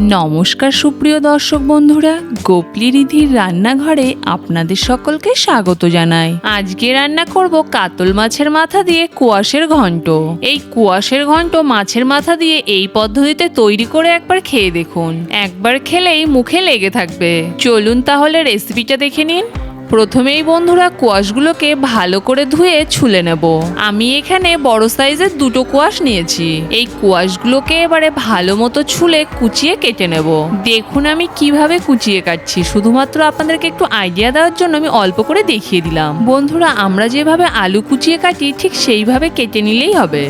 নমস্কার সুপ্রিয় দর্শক বন্ধুরা, গোপলি রিধির রান্নাঘরে আপনাদের সকলকে স্বাগত জানাই। আজকে রান্না করব কাতল মাছের মাথা দিয়ে কুয়াশের ঘন্ট। এই কুয়াশের ঘন্ট মাছের মাথা দিয়ে এই পদ্ধতিতে তৈরি করে একবার খেয়ে দেখুন। একবার খেলেই মুখে লেগে থাকবে। চলুন তাহলে রেসিপিটা দেখে নিন। প্রথমেই বন্ধুরা কোয়াশগুলোকে ভালো করে ধুয়ে ছুলে নেব। আমি এখানে বড় সাইজের দুটো কোয়াশ নিয়েছি। এই কোয়াশগুলোকে এবারে ভালো মতো ছুলে কুচিয়ে কেটে নেব। দেখুন আমি কীভাবে কুচিয়ে কাটছি। শুধুমাত্র আপনাদেরকে একটু আইডিয়া দেওয়ার জন্য আমি অল্প করে দেখিয়ে দিলাম। বন্ধুরা, আমরা যেভাবে আলু কুচিয়ে কাটি, ঠিক সেইভাবে কেটে নিলেই হবে।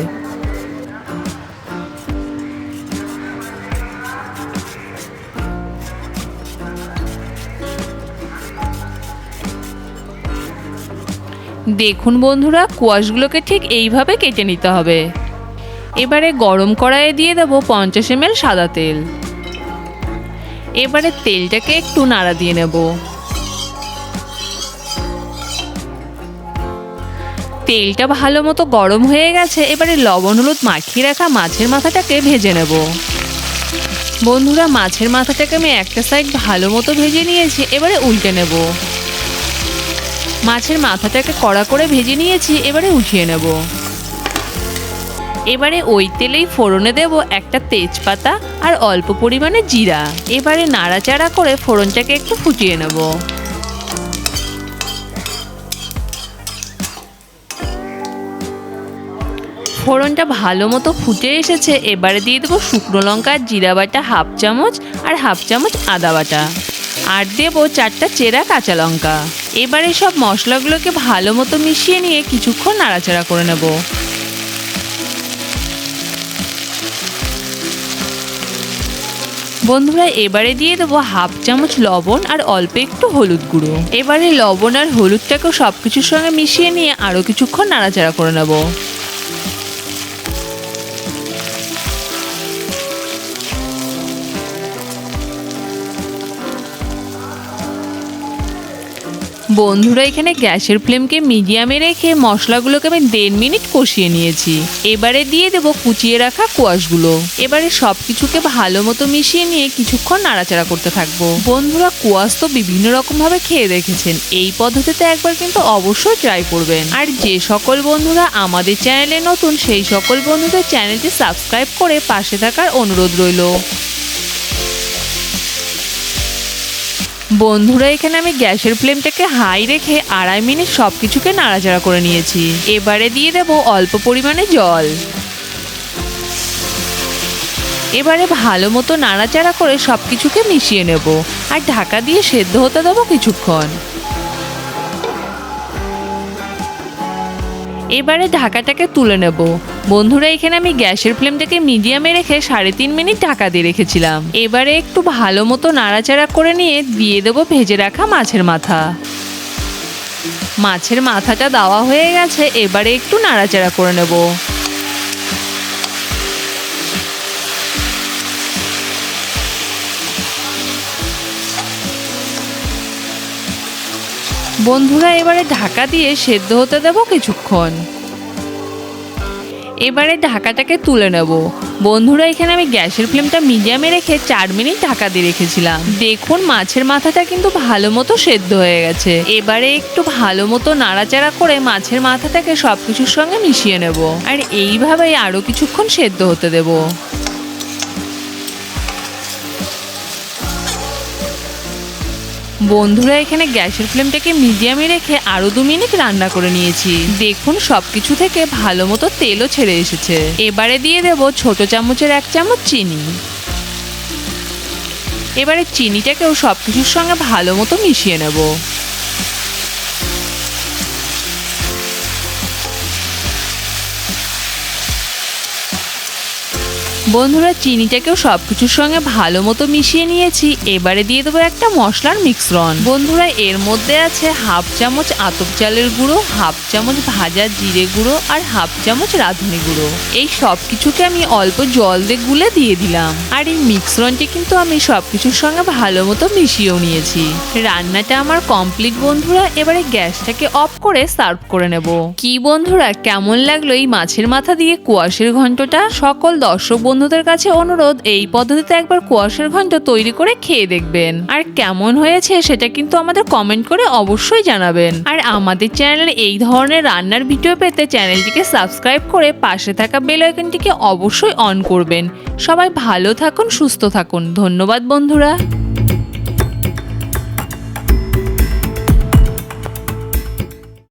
দেখুন বন্ধুরা, কোয়াশগুলোকে ঠিক এইভাবে কেটে নিতে হবে। এবারে গরম কড়াইয়ে দিয়ে দেবো পঞ্চাশ এমএল সাদা তেল। এবারে তেলটাকে একটু নাড়া দিয়ে নেব। তেলটা ভালো মতো গরম হয়ে গেছে, এবারে লবণ হলুদ মাখিয়ে রাখা মাছের মাথাটাকে ভেজে নেব। বন্ধুরা, মাছের মাথাটাকে আমি একটা সাইড ভালো মতো ভেজে নিয়েছি, এবারে উল্টে নেব। মাছের মাথাটাকে কড়া করে ভেজে নিয়েছি, এবারে উঠিয়ে নেব। এবারে ওই তেলেই ফোড়নে দেব একটা তেজপাতা আর অল্প পরিমাণে জিরা। এবারে নাড়াচাড়া করে ফোড়নটাকে একটু ফুটিয়ে নেব। ফোড়নটা ভালো মতো ফুটে এসেছে, এবারে দিয়ে দেবো শুকনো লঙ্কা, জিরা বাটা, হাফ চামচ আর হাফ চামচ আদা বাটা। আর দেবো চারটা চেরা কাঁচা লঙ্কা। এবারে সব মশলাগুলোকে ভালো মতো মিশিয়ে নিয়ে কিছুক্ষণ নাড়াচাড়া করে নেব। বন্ধুরা, এবারে দিয়ে দেবো হাফ চামচ লবণ আর অল্প একটু হলুদ গুঁড়ো। এবারে লবণ আর হলুদটাকেও সব কিছুর সঙ্গে মিশিয়ে নিয়ে আরও কিছুক্ষণ নাড়াচাড়া করে নেব। বন্ধুরা, এখানে গ্যাসের ফ্লেমকে মিডিয়ামে রেখে মশলাগুলোকে আমি দেড় মিনিট কষিয়ে নিয়েছি। এবারে দিয়ে দেব কুচিয়ে রাখা কোয়াশগুলো। এবারে সব কিছুকে ভালো মতো মিশিয়ে নিয়ে কিছুক্ষণ নাড়াচাড়া করতে থাকব। বন্ধুরা, কোয়াশ তো বিভিন্ন রকম ভাবে খেয়ে দেখেছেন। এই পদ্ধতিতে একবার কিন্তু অবশ্যই ট্রাই করবেন। আর যে সকল বন্ধুরা আমাদের চ্যানেলে নতুন, সেই সকল বন্ধুদের চ্যানেলটি সাবস্ক্রাইব করে পাশে থাকার অনুরোধ রইল। বন্ধুরা, এখানে আমি গ্যাসের ফ্লেমটাকে হাই রেখে আড়াই মিনিট সব কিছুকে নাড়াচাড়া করে নিয়েছি। এবারে দিয়ে দেব অল্প পরিমাণে জল। এবারে ভালো মতো নাড়াচাড়া করে সব কিছুকে মিশিয়ে নেব। আর ঢাকা দিয়ে সেদ্ধ হতে দেবো কিছুক্ষণ। এবারে ঢাকাটাকে তুলে নেব। বন্ধুরা, এখানে আমি গ্যাসের ফ্লেমটাকে মিডিয়ামে রেখে সাড়ে তিন মিনিট ঢাকা দিয়ে রেখেছিলাম। এবারে একটু ভালো মতো নাড়াচাড়া করে নিয়ে দিয়ে দেবো ভেজে রাখা মাছের মাথা। মাছের মাথাটা দেওয়া হয়ে গেছে, এবারে একটু নাড়াচাড়া করে নেব। বন্ধুরা, এবারে ঢাকা দিয়ে সেদ্ধ হতে দেব কিছুক্ষণ। এবারে ঢাকাটাকে তুলে নেব। বন্ধুরা, এখানে আমি গ্যাসের ফ্লেমটা মিডিয়ামে রেখে চার মিনিট ঢাকা দিয়ে রেখেছিলাম। দেখুন, মাছের মাথাটা কিন্তু ভালো মতো সেদ্ধ হয়ে গেছে। এবারে একটু ভালো মতো নাড়াচাড়া করে মাছের মাথাটাকে সব কিছুর সঙ্গে মিশিয়ে নেব। আর এইভাবেই আরও কিছুক্ষণ সেদ্ধ হতে দেবো। বন্ধুরা, এখানে গ্যাসের ফ্লেমটাকে মিডিয়ামে রেখে আরও দু মিনিট রান্না করে নিয়েছি। দেখুন সব কিছু থেকে ভালো মতো তেলও ছেড়ে এসেছে। এবারে দিয়ে দেব ছোট চামচের এক চামচ চিনি। এবারে চিনিটাকেও সব কিছুর সঙ্গে ভালো মতো মিশিয়ে নেব। বন্ধুরা, চিনিটাকেও সব কিছুর সঙ্গে ভালো মতো মিশিয়ে নিয়েছি। এবারে দিয়ে দেবো একটা মশলার মিশ্রণ বন্ধুরা, এর মধ্যে আছে হাফ চামচ আতপ চালের গুঁড়ো হাফ চামচ ভাজা জিরে গুঁড়ো আর হাফ চামচ রাঁধুনি গুঁড়ো। এই সব কিছুকে আমি অল্প জল দিয়ে গুলে দিয়ে দিলাম। আর এই মিশ্রণটি কিন্তু আমি সব কিছুর সঙ্গে ভালো মতো মিশিয়েও নিয়েছি। রান্নাটা আমার কমপ্লিট বন্ধুরা, এবারে গ্যাসটাকে অফ করে সার্ভ করে নেব। কি বন্ধুরা, কেমন লাগল এই মাছের মাথা দিয়ে কুয়াশের ঘন্টটা সকল দর্শক বন্ধুদের কাছে অনুরোধ, এই পদ্ধতিতে একবার কুয়াশার ঘন্ট তৈরি করে খেয়ে দেখবেন। আর কেমন হয়েছে সেটা কিন্তু আমাদের কমেন্ট করে অবশ্যই জানাবেন। আর আমাদের চ্যানেলে এই ধরনের রান্নার ভিডিও পেতে চ্যানেলটিকে সাবস্ক্রাইব করে পাশে থাকা বেল আইকনটিকে অবশ্যই অন করবেন। সবাই ভালো থাকুন, সুস্থ থাকুন। ধন্যবাদ বন্ধুরা।